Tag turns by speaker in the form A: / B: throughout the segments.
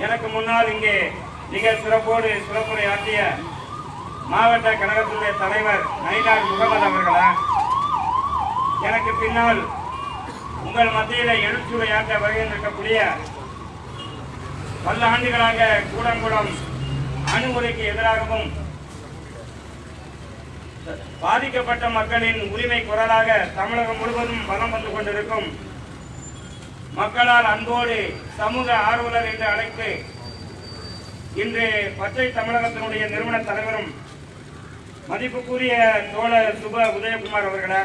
A: எனக்கு முன்னால் இங்கே மிக சிறப்போடு சிறப்புரை ஆற்றிய மாவட்ட கழகத்தினுடைய தலைவர் நயினார் முகமது அவர்களா? எனக்கு பின்னால் உங்கள் மத்தியில் மத்தியில வகையில் இருக்கக்கூடிய பல ஆண்டுகளாக கூடங்குளம் அணுமுறைக்கு எதிராகவும் பாதிக்கப்பட்ட மக்களின் உரிமை குரலாக தமிழகம் முழுவதும் வலம் வந்து கொண்டிருக்கும் மக்களால் அன்போடு சமூக ஆர்வலர் என்று அழைத்து இன்று பச்சை தமிழகத்தினுடைய நிறுவன தலைவரும் மதிப்புக்குரிய தோழர் சுப உதயகுமார் அவர்களே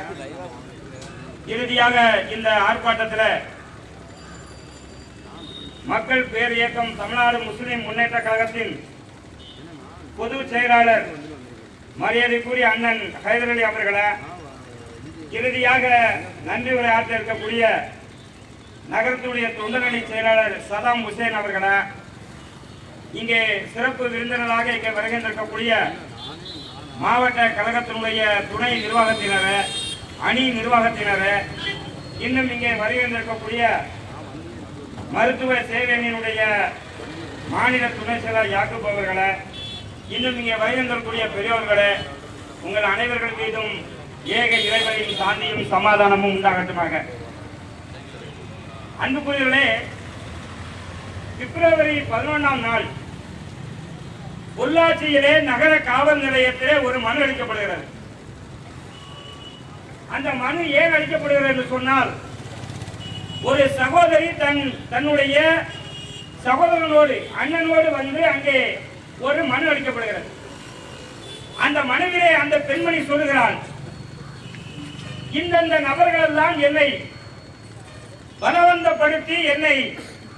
A: இறுதியாக இந்த ஆர்ப்பாட்டத்தில் மக்கள் பேர் இயக்கம் தமிழ்நாடு முஸ்லிம் முன்னேற்ற கழகத்தின் பொது செயலாளர் மரியாதைக்குரிய அண்ணன் ஹைதரலி அவர்களை இறுதியாக நன்றி உரை ஆற்ற இருக்கக்கூடிய நகரத்துடைய தொண்டரணி செயலாளர் சதாம் ஹுசேன் அவர்களை இங்கே சிறப்பு விருந்தினராக இங்கே வருகின்றிருக்கக்கூடிய மாவட்ட கழகத்தினுடைய துணை நிர்வாகத்தினர் அணி நிர்வாகத்தினர் இன்னும் இங்கே வருகின்றிருக்கக்கூடிய மருத்துவ சேவையினுடைய மாநில துணை செயலர் யாக்குப் அவர்களை இன்னும் இங்கே வருகின்றக்கூடிய பெரியவர்களே உங்கள் அனைவர்கள் மீதும் ஏக இறைவனின் சாந்தியும் சமாதானமும் உண்டாகட்டுமாக. அன்புக்குரியவர்களே பிப்ரவரி பதினொன்றாம் நாள் பொள்ளாச்சியிலே நகர காவல் நிலையத்திலே ஒரு மனு அளிக்கப்படுகிறது. அந்த மனு ஏன் அளிக்கப்படுகிறது என்று சொன்னால் ஒரு சகோதரி தன் தன்னுடைய சகோதரனோடு அண்ணனோடு வந்து அங்கே ஒரு மனு அளிக்கப்படுகிறது. அந்த மனுவிலே அந்த பெண்மணி சொல்லுகிறாள் இந்தந்த நபர்கள் எல்லாம் என்னை பலவந்தப்படுத்தி என்னை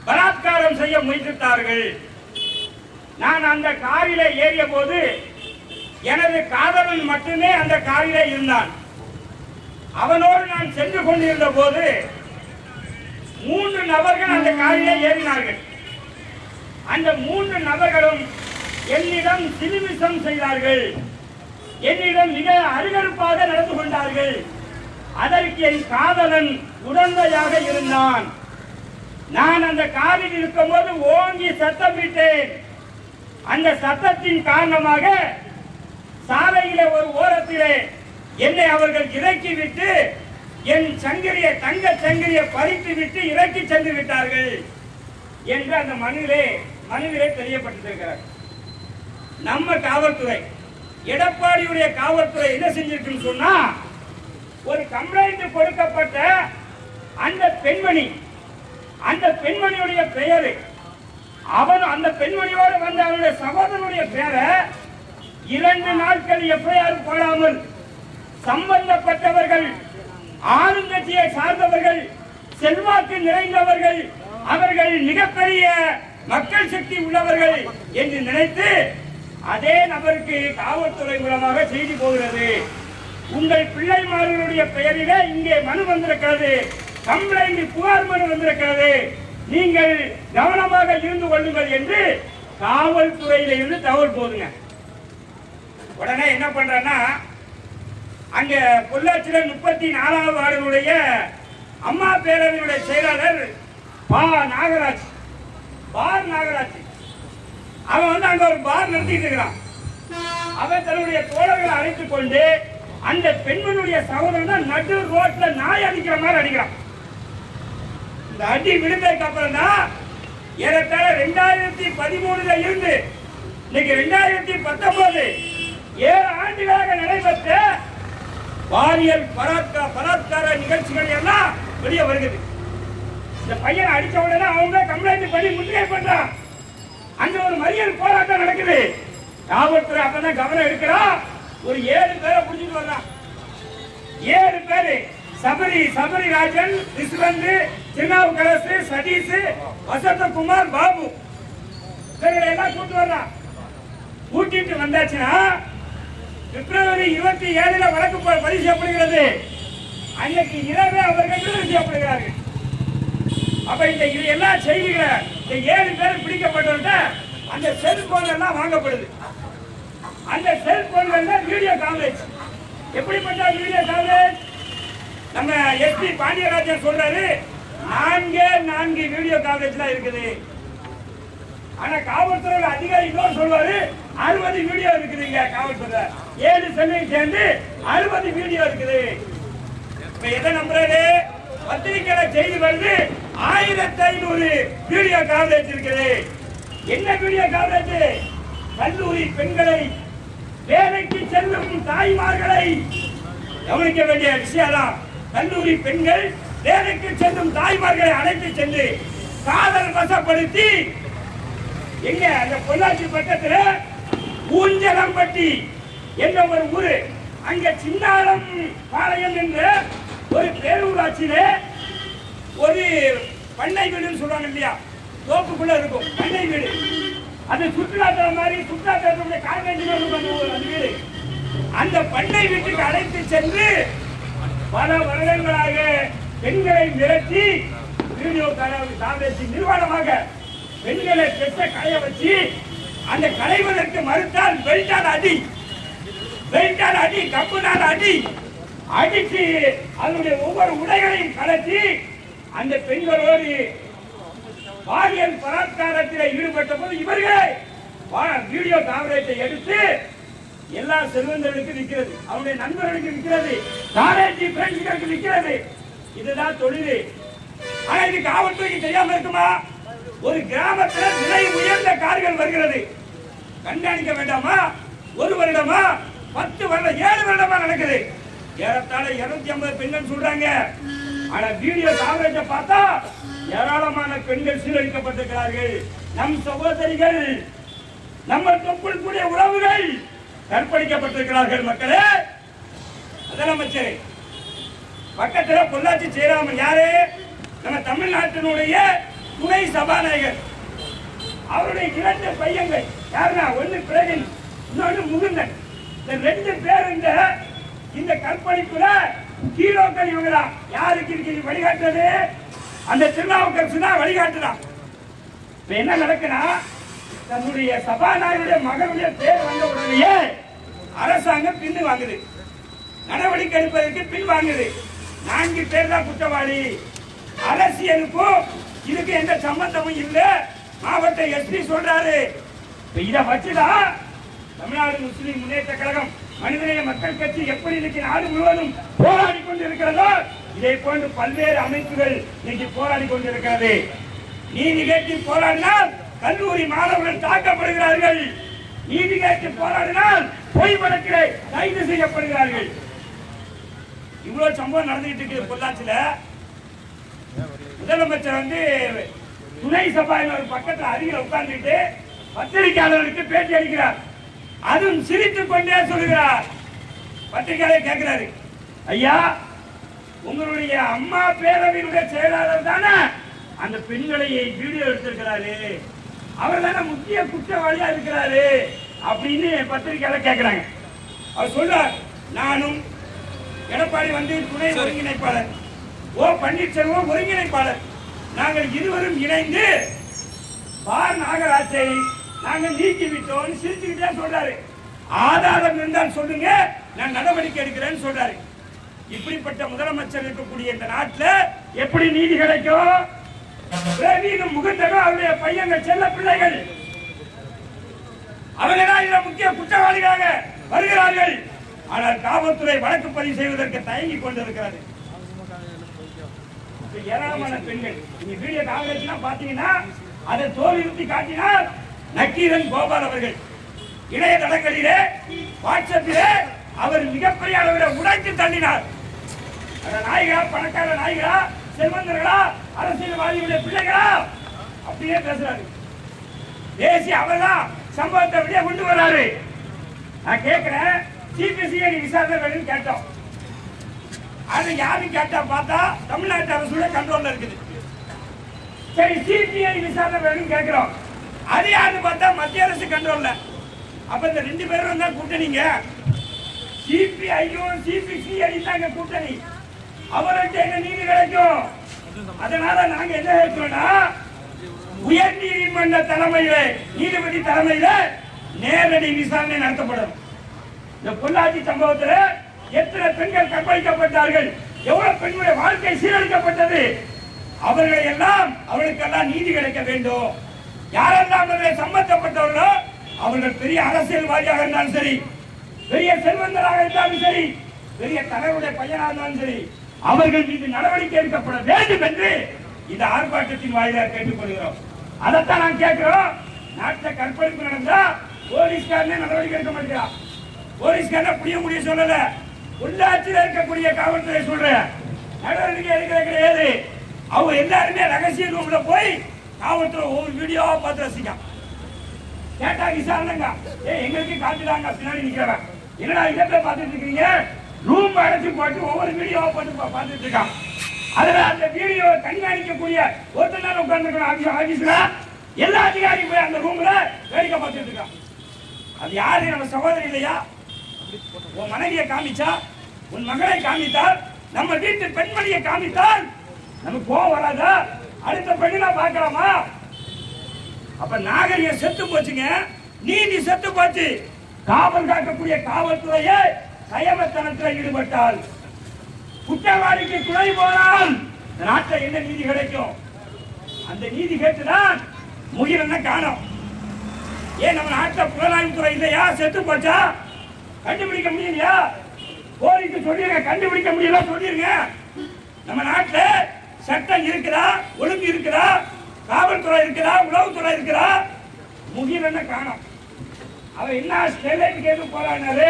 A: பலாத்காரம் செய்ய முயற்சித்தார்கள். நான் அந்த காரில ஏறிய போது எனது காதலன் மட்டுமே அந்த காரில இருந்தான். அவனோடு நான் சென்று கொண்டிருந்த போது மூன்று நபர்கள் அந்த காரிலே ஏறினார்கள். அந்த மூன்று நபர்களும் என்னிடம் சிலுமிசம் செய்தார்கள். என்னிடம் மிக அருகருப்பாக நடந்து கொண்டார்கள். அதற்கு என் காதலன் உடந்தையாக இருந்தான். நான் அந்த காரில் இருக்கும்போது ஓங்கி சத்தமிட்டேன் அந்த சத்தத்தின் காரணமாக சாலையிலே ஒரு ஓரத்திலே என்னை அவர்கள் இறக்கி விட்டு என் சங்கிலியை தங்க சங்கிலியை பறித்து விட்டு இறக்கி சென்று விட்டார்கள் என்று அந்த மனுவிலே மனுவிலே தெரியப்பட்டிருக்கிறார் நம்ம காவல்துறை எடப்பாடியுடைய காவல்துறை என்ன செஞ்சிருக்குன்னு சொன்னா ஒரு கம்ப்ளைண்ட் கொடுக்கப்பட்ட அந்த பெண்மணி அந்த பெண்மணியுடைய பெயரு. அவன் அந்த பெண்மணியோடு வந்த அவனுடைய சகோதரனுடைய பெயரை இரண்டு நாட்கள் எஃப்ஐஆர் போடாமல் சம்பந்தப்பட்டவர்கள் ஆளுங்கட்சியை சார்ந்தவர்கள் செல்வாக்கு நிறைந்தவர்கள் அவர்கள் மிகப்பெரிய மக்கள் சக்தி உள்ளவர்கள் என்று நினைத்து அதே நபருக்கு காவல்துறை மூலமாக செய்தி போகிறது. உங்கள் பிள்ளைமார்களுடைய பெயரிலே இங்கே மனு வந்திருக்கிறது. கம்ப்ளைண்ட் புகார் மனு வந்திருக்கிறது. நீங்கள் கவனமாக இருந்து கொள்ளுங்கள் என்று காவல்துறையில இருந்து தகவல் போதுங்க. உடனே என்ன பண்றேன்னா அங்க பொள்ளாச்சியில முப்பத்தி நாலாவது வார்டுடைய அம்மா பேரவையுடைய செயலாளர் பா. நாகராஜ். பார் நாகராஜ். அவன் வந்து அங்க ஒரு பார் நடத்திட்டு இருக்கிறான். அவன் தன்னுடைய தோழர்களை அழைத்துக் கொண்டு அந்த பெண்மனுடைய சகோதரன் தான் நடு ரோட்ல நாய் அடிக்கிற மாதிரி அடிக்கிறான். இந்த அடி விழுந்ததுக்கு அப்புறம் தான் ஏறத்தாழ ரெண்டாயிரத்தி பதிமூணுல இருந்து இன்னைக்கு ரெண்டாயிரத்தி பத்தொன்பது ஏழு ஆண்டுகளாக நடைபெற்ற பாலியல் பலாத்கா பலாத்கார நிகழ்ச்சிகள் எல்லாம் வெளியே வருகிறது. இந்த பையனை அடிச்ச உடனே அவங்க கம்ப்ளைண்ட் பண்ணி முற்றுகை பண்றான். அங்க ஒரு மறியல் போராட்டம் நடக்குது. காவல்துறை அப்பதான் கவனம் எடுக்கிறா. ஒரு ஏழு பேரை புடிச்சிட்டு வர்றான். ஏழு பேரு சபரி சபரி ராஜன் விஸ்வந்து திருநாவுக்கரசு சதீஷ் வசந்தகுமார் பாபு. இவர்களை எல்லாம் கூட்டு வர்றான் கூட்டிட்டு வந்தாச்சுன்னா பிப்ரவரி இருபத்தி ஏழுல வழக்கு பதிவு செய்யப்படுகிறது. அன்னைக்கு இரவே அவர்கள் விடுதலை செய்யப்படுகிறார்கள். அப்ப இந்த இது எல்லா செய்திகளை இந்த ஏழு பேர் பிடிக்கப்பட்டவங்க அந்த செல்போன் எல்லாம் வாங்கப்படுது. அந்த செல்போன்கள்ல வீடியோ காவரேஜ் எப்படிப்பட்ட வீடியோ காலேஜ் நம்ம எஸ்பி பாண்டியராஜன் சொல்றாரு நான்கே நான்கு வீடியோ காவரேஜ்லாம் இருக்குது. ஆனா காவல்துறை அதிகாரி இன்னொரு சொல்வாரு அறுபது வீடியோ இருக்குதுங்க காவல்துறை. ஏழு சென்னை சேர்ந்து அறுபது வீடியோ இருக்குது. இப்ப எதை நம்புறாரு? பத்திரிகையில செய்தி வருது ஆயிரத்தி ஐநூறு வீடியோ கவரேஜ் இருக்குது. என்ன வீடியோ கவரேஜ் கல்லூரி பெண்களை வேலைக்கு செல்லும் தாய்மார்களை கவனிக்க வேண்டிய விஷயம் தான் கல்லூரி பெண்கள் வேலைக்கு செல்லும் தாய்மார்களை அழைத்து சென்று காதல் வசப்படுத்தி எங்க அந்த பொள்ளாச்சி பக்கத்துல ஊஞ்சலம்பட்டி என்ற ஒரு ஊரு. அங்க சின்னாளம் பாளையம் என்ற ஒரு பேரூராட்சியில ஒரு பண்ணை வீடுன்னு சொல்றாங்க இல்லையா? தோப்புக்குள்ள இருக்கும் பண்ணை வீடு. அது சுற்றுலாத்தலம் மாதிரி சுற்றுலாத்தலத்துடைய கால்வேஜ் இருக்கும் அந்த வீடு. அந்த பண்ணை வீட்டுக்கு அழைத்து சென்று பல வருடங்களாக பெண்களை மிரட்டி வீடியோ காலேஜ் நிர்வாணமாக பெண்களை பெற்ற கலைய வச்சு அந்த கலைவதற்கு மறுத்தால் பெல்டால் அடி. பெல்டால் அடி கப்புனால் அடி. அடித்து அதனுடைய ஒவ்வொரு உடைகளையும் கலத்தி அந்த பெண்களோடு பாலியல் பலாத்காரத்தில் ஈடுபட்ட போது இவர்களே வா- வீடியோ காவரேஜை எடுத்து எல்லா செல்வந்தர்களுக்கு நிற்கிறது. அவருடைய நண்பர்களுக்கு நிற்கிறது. காலேஜ் பிரெஞ்சுகளுக்கு நிற்கிறது. இதுதான் தொழில். ஆனா இது காவல்துறைக்கு தெரியாம இருக்குமா? ஒரு கிராமத்துல விலை உயர்ந்த கார்கள் வருகிறது. கண்காணிக்க வேண்டாமா? ஒரு வருடமா? பத்து வருடம் ஏழு வருடமா நடக்குது. ஏறத்தாழ இருநூத்தி ஐம்பது பெண்கள் சொல்றாங்க. ஆனா வீடியோ காவரேஜ பார்த்தா ஏராளமான பெண்கள் சீரழிக்கப்பட்டிருக்கிறார்கள். நம் சகோதரிகள் நம்ம தொப்புள் கூடிய உறவுகள் கற்பழிக்கப்பட்டிருக்கிறார்கள் மக்களே. முதலமைச்சர் பக்கத்தில் பொள்ளாச்சி ஜெயராமன் யாரு? நம்ம தமிழ்நாட்டினுடைய துணை சபாநாயகர். அவருடைய இரண்டு பையன்கள். யாருன்னா ஒன்று பிரகன் இன்னொன்னு முகுந்தன். இந்த ரெண்டு பேர் இந்த இந்த கற்பழிப்புல ஹீரோக்கள் இவங்களா? யாருக்கு இருக்கு? வழிகாட்டுறது? அந்த திருநாவுக்கரசு தான் வழிகாட்டுறான். இப்ப என்ன நடக்குன்னா தன்னுடைய சபாநாயகருடைய மகனுடைய பேர் வந்த உடனேயே அரசாங்கம் பின்னு வாங்குது. நடவடிக்கை எடுப்பதற்கு பின் வாங்குது. நான்கு பேர் தான் குற்றவாளி. அரசியலுக்கும் இதுக்கு எந்த சம்பந்தமும் இல்லை. மாவட்ட எஸ்பி சொல்றாரு. இதை வச்சுதான் தமிழ்நாடு முஸ்லிம் முன்னேற்ற கழகம் மனிதநேய மக்கள் கட்சி எப்படி இன்னைக்கு நாடு முழுவதும் போராடி கொண்டிருக்கிறதோ இதை போன்று பல்வேறு அமைப்புகள் இன்னைக்கு போராடி கொண்டிருக்கிறது. நீதி கேட்டு போராடினால் கல்லூரி மாணவர்கள் தாக்கப்படுகிறார்கள். நீதி கேட்டு போராடினால் பொய் வழக்கிலே கைது செய்யப்படுகிறார்கள். இவ்வளவு சம்பவம் நடந்துகிட்டு இருக்கு பொள்ளாச்சியில. முதலமைச்சர் வந்து துணை சபாயில் ஒரு பக்கத்துல அருகில் உட்கார்ந்துட்டு பத்திரிகையாளர்களுக்கு பேட்டி அளிக்கிறார். அதுவும் சிரித்துக் கொண்டே சொல்கிறார் பத்திரிகையாளர் கேட்கிறாரு ஐயா உங்களுடைய அம்மா பேரவையினுடைய செயலாளர் தானே? அந்த பெண்களை வீடியோ எடுத்திருக்கிறாரு. அவர் தானே முக்கிய குற்றவாளியா இருக்கிறாரு அப்படின்னு பத்திரிகையாளர் கேட்கிறாங்க அவர் சொல்றார் நானும் எடப்பாடி வந்து துணை ஒருங்கிணைப்பாளர். ஓ பன்னீர்செல்வம் ஒருங்கிணைப்பாளர். நாங்கள் இருவரும் இணைந்து பார் நாகராஜை நாங்கள் நீக்கி விட்டோம் சிரிச்சுக்கிட்டே சொல்றாரு. ஆதாரம் இருந்தால் சொல்லுங்க நான் நடவடிக்கை எடுக்கிறேன்னு சொல்றாரு. இப்படிப்பட்ட முதலமைச்சர் இருக்கக்கூடிய இந்த நாட்டுல எப்படி நீதி கிடைக்கும்? பிரவீனும் முகுந்தனும் அவருடைய பையங்க செல்ல பிள்ளைகள். அவர்களால் இதுல முக்கிய குற்றவாளிகளாக வருகிறார்கள். ஆனால் காவல்துறை வழக்கு பதிவு செய்வதற்கு தயங்கி கொண்டிருக்கிறது. ஏராளமான பெண்கள் நீங்க வீடியோ காங்கிரஸ் பாத்தீங்கன்னா அதை தோல் நிறுத்தி காட்டினார் நக்கீரன் கோபால் அவர்கள். இணையதளங்களிலே வாட்ஸ்அப்பிலே அவர் மிகப்பெரிய அளவில் உடைத்து தள்ளினார். நாய்களா பணக்கார நாய்களா செல்வந்தர்களா அரசியல்வாதிகளுடைய பிள்ளைகளா அப்படியே பேசுறாரு. பேசி அவர்தான் சம்பவத்தை அப்படியே கொண்டு வர்றாரு. நான் கேட்கிறேன் சிபிசிஐடி விசாரணை வேணும்னு கேட்டோம். அது யாரும் கேட்டா பார்த்தா தமிழ்நாட்டு அரசோட கண்ட்ரோல்ல இருக்குது. சரி சிபிஐ விசாரணை வேணும்னு கேட்கிறோம். அது யாருன்னு பார்த்தா மத்திய அரசு கண்ட்ரோல்ல அப்ப இந்த ரெண்டு பேரும் தான் கூட்டணிங்க. சிபிஐயும் சிபிசிஐடி தாங்க கூட்டணி. அவர்கிட்ட என்ன நீதி கிடைக்கும்? அதனால நாங்க என்ன கேட்கிறோம்னா உயர் நீதிமன்ற தலைமையில நீதிபதி தலைமையில நேரடி விசாரணை நடத்தப்படும். இந்த பொள்ளாச்சி சம்பவத்தில் எத்தனை பெண்கள் கற்பழிக்கப்பட்டார்கள் எவ்வளவு பெண்களுடைய வாழ்க்கை சீரழிக்கப்பட்டது அவர்களை எல்லாம் அவர்களுக்கெல்லாம் நீதி கிடைக்க வேண்டும். யாரெல்லாம் அதில் சம்பந்தப்பட்டவர்களோ அவர்கள் பெரிய அரசியல்வாதியாக இருந்தாலும் சரி பெரிய செல்வந்தராக இருந்தாலும் சரி பெரிய தலைவருடைய பையனாக இருந்தாலும் சரி அவர்கள் மீது நடவடிக்கை எடுக்கப்பட வேண்டும் என்று இந்த ஆர்ப்பாட்டத்தின் வாயிலாக கேட்டுக்கொள்கிறோம். அதைத்தான் நான் கேட்கிறோம். நாட்டில் கற்பழிப்பு நடந்தா போலீஸ்காரனே நடவடிக்கை எடுக்க மாட்டேங்கிறான் போலீஸ்காரன புரிய முடிய சொல்லல. உள்ளாட்சியில் இருக்கக்கூடிய காவல்துறை சொல்றேன் நடவடிக்கை எடுக்கிற கிடையாது. அவங்க எல்லாருமே ரகசிய ரூம்ல போய் காவல்துறை ஒவ்வொரு வீடியோவா பார்த்து ரசிக்கான் கேட்டா விசாரணைங்க. ஏ எங்களுக்கு காட்டுறாங்க பின்னாடி நிக்கிறவன். என்னடா இடத்துல பார்த்துட்டு இருக்கீங்க? ரூம் அடைச்சு போட்டு ஒவ்வொரு வீடியோவை போட்டு பார்த்துட்டு இருக்கான். அதில் அந்த வீடியோவை கண்காணிக்கக்கூடிய ஒருத்தர் நேரம் உட்கார்ந்துருக்கணும் ஆஃபீஸ் ஆஃபீஸில் எல்லா அதிகாரியும் போய் அந்த ரூமில் வேடிக்கை பார்த்துட்டு இருக்கான். அது யாரு? நம்ம சகோதரி இல்லையா? உன் மனைவியை காமிச்சா உன் மகளை காமித்தால் நம்ம வீட்டு பெண்மணியை காமித்தால் நமக்கு கோவம் வராதா? அடுத்த பெண்ணா பார்க்கலாமா? அப்ப நாகரிகம் செத்து போச்சுங்க. நீதி செத்து போச்சு. காவல் காக்கக்கூடிய காவல்துறையை கயமத்தனத்தில் ஈடுபட்டால் குற்றவாளிக்கு துணை போனால் நாட்டில் என்ன நீதி கிடைக்கும்? அந்த நீதி கேட்டுதான் முகிலன்ன காணோம். ஏன் நம்ம நாட்டில் புலனாய்வுத்துறை இல்லையா? செத்து போச்சா? கண்டுபிடிக்க முடியலையா? போலீஸ் சொல்லிருங்க கண்டுபிடிக்க முடியல சொல்லிருங்க. நம்ம நாட்டில் சட்டம் இருக்குதா? ஒழுங்கு இருக்குதா? காவல்துறை இருக்குதா? உளவுத்துறை இருக்குதா? முகிலன்ன காணோம். அவர் என்ன ஸ்டெர்லைட் கேட்டு போராடினாரு?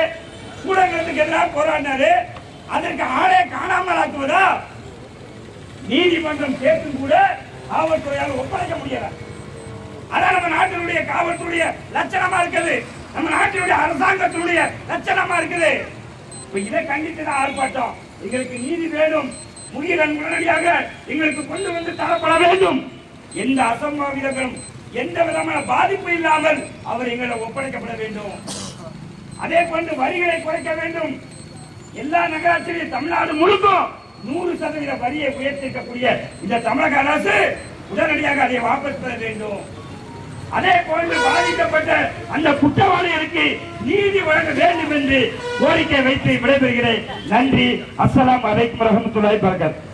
A: ஊடகத்துக்கு எதிராக போராடினாரு. அதற்கு ஆளே காணாமல் ஆக்குவதா நீதிமன்றம் கேட்டும் கூட காவல்துறையால் ஒப்படைக்க முடியல. அதான் நம்ம நாட்டினுடைய காவல்துறைய லட்சணமா இருக்குது. நம்ம நாட்டினுடைய அரசாங்கத்தினுடைய லட்சணமா இருக்குது. இப்ப இதை கண்டித்து தான் ஆர்ப்பாட்டம். எங்களுக்கு நீதி வேணும். முகிலன் உடனடியாக எங்களுக்கு கொண்டு வந்து தரப்பட வேண்டும். எந்த அசம்பாவிதங்களும் எந்த விதமான பாதிப்பு இல்லாமல் அவர் எங்களை ஒப்படைக்கப்பட வேண்டும். அதே போன்று வரிகளை குறைக்க வேண்டும். எல்லா நகராட்சியிலும் தமிழ்நாடு முழுக்கும் நூறு சதவீத வரியை உயர்த்திருக்கக்கூடிய இந்த தமிழக அரசு உடனடியாக அதை வாபஸ் பெற வேண்டும். அதே போன்று பாதிக்கப்பட்ட அந்த குற்றவாளிகளுக்கு நீதி வழங்க வேண்டும் என்று கோரிக்கை வைத்து விடைபெறுகிறேன். நன்றி. அஸ்லாம் அலைக்கும் வரமத்துள்ளாய் பரகத்